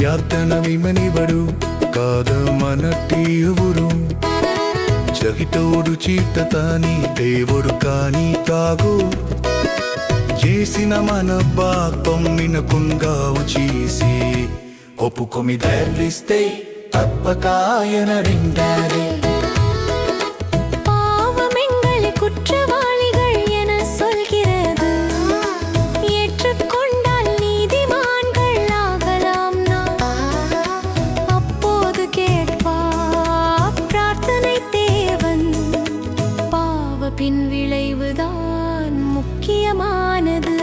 ಯಾರ್ತನ ವಿಮನಿವಡು ಕಾದ మనటి ఎవరు జగితోడు చీట తాని దేవుడు కాని తాగు చేసిన మన పాపం వినకుంగావు చేసి Opuko mi där listei, தப்பக்காயன ரிங்காரே பாவம் எங்களை குற்றவாளிகள் என சொல்கிறது. ஏற்றுக்கொண்டால் நீதிமான்கள் ஆகலாம் நாம். அப்போது கேட்பா பிரார்த்தனை தேவன். பின் விளைவுதான் முக்கியமானது.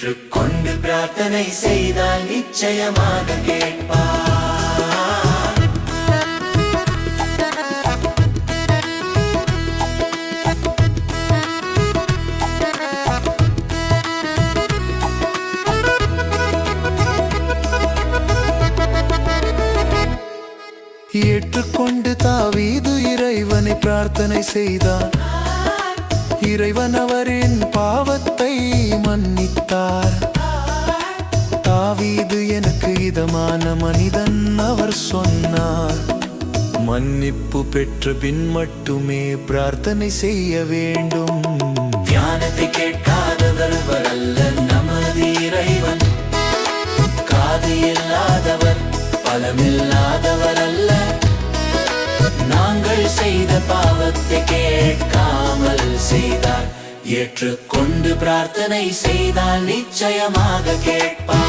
ஏற்றுக்கொண்டு பிரார்த்தனை செய்தால் நிச்சயமாக கேட்பார். ஏற்றுக்கொண்டு தாவீது இறைவனை பிரார்த்தனை செய்தார். இறைவன் அவரின் பாவ மன்னித்தார். தாவீது எனக்கு இதமான மனிதன் அவர் சொன்னார். மன்னிப்பு பெற்ற பின் மட்டுமே பிரார்த்தனை செய்ய வேண்டும். தியானத்தை கேட்காதவர் வரல்ல நமது இறைவன். காது இல்லாதவர் பலமில்லாதவர் அல்ல நாங்கள் செய்த பாவத்தை கேட்காமல் செய்தார். ஏற்றுக்கொண்டு பிரார்த்தனை செய்தால் நிச்சயமாக கேட்பார்.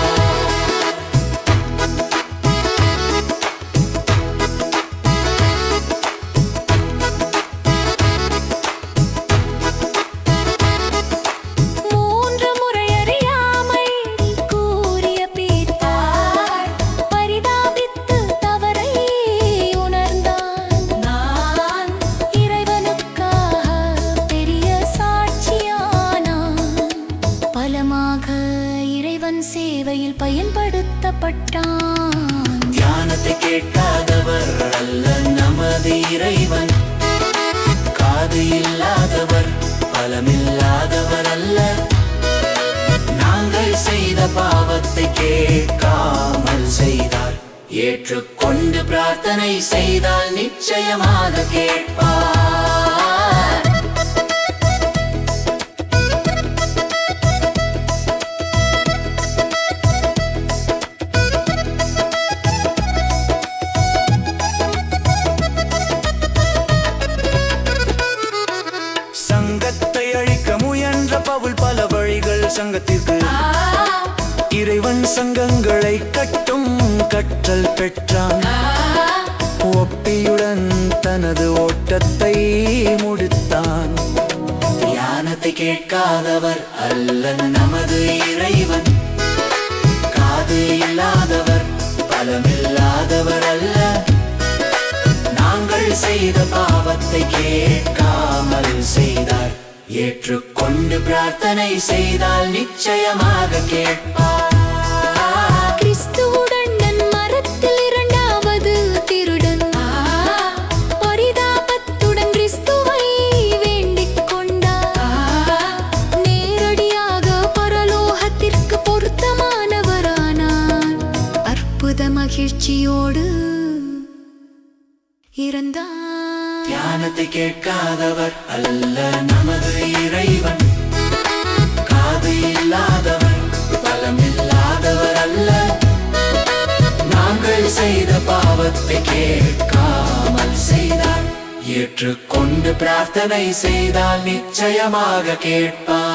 சேவையில் பயன்படுத்தப்பட்டான். தியானத்தை கேட்காதவர் அல்ல நமது இறைவன். காது இல்லாதவர் பலமில்லாதவர் அல்ல. நாங்கள் செய்த பாவத்தை கேட்காமல் செய்தார். ஏற்றுக்கொண்டு பிரார்த்தனை செய்தால் நிச்சயமாக கேட்பார். பவுல் பல வழிகள் சங்கத்திற்கு. இறைவன் சங்கங்களை கட்டும் கற்றல் பெற்றான். ஒப்பியுடன் தனது ஓட்டத்தை முடித்தான். தியானத்தை கேட்காதவர் அல்ல நமது இறைவன். காது இல்லாதவர் பலமில்லாதவர் அல்ல. நாங்கள் செய்த பாவத்தை கேட்காமல் ஏற்றுக்கொண்டு பிரார்த்தனை செய்தால் நிச்சயமாக கேட்பார். கிறிஸ்துவுடன் நன் மரத்தில் இரண்டாவது திருடன். பரிதாபத்துடன் கிறிஸ்துவை வேண்டிக் கொண்டார். நேரடியாக பரலோகத்திற்கு பொருத்தமானவரானார். அற்புத மகிழ்ச்சியோடு இறந்தார். தியானத்தை கேட்காதவர் அல்ல நமது இறைவன். கேட்காமல் செய்தால் ஏற்றுக்கொண்டு பிரார்த்தனை செய்தால் நிச்சயமாக கேட்பார்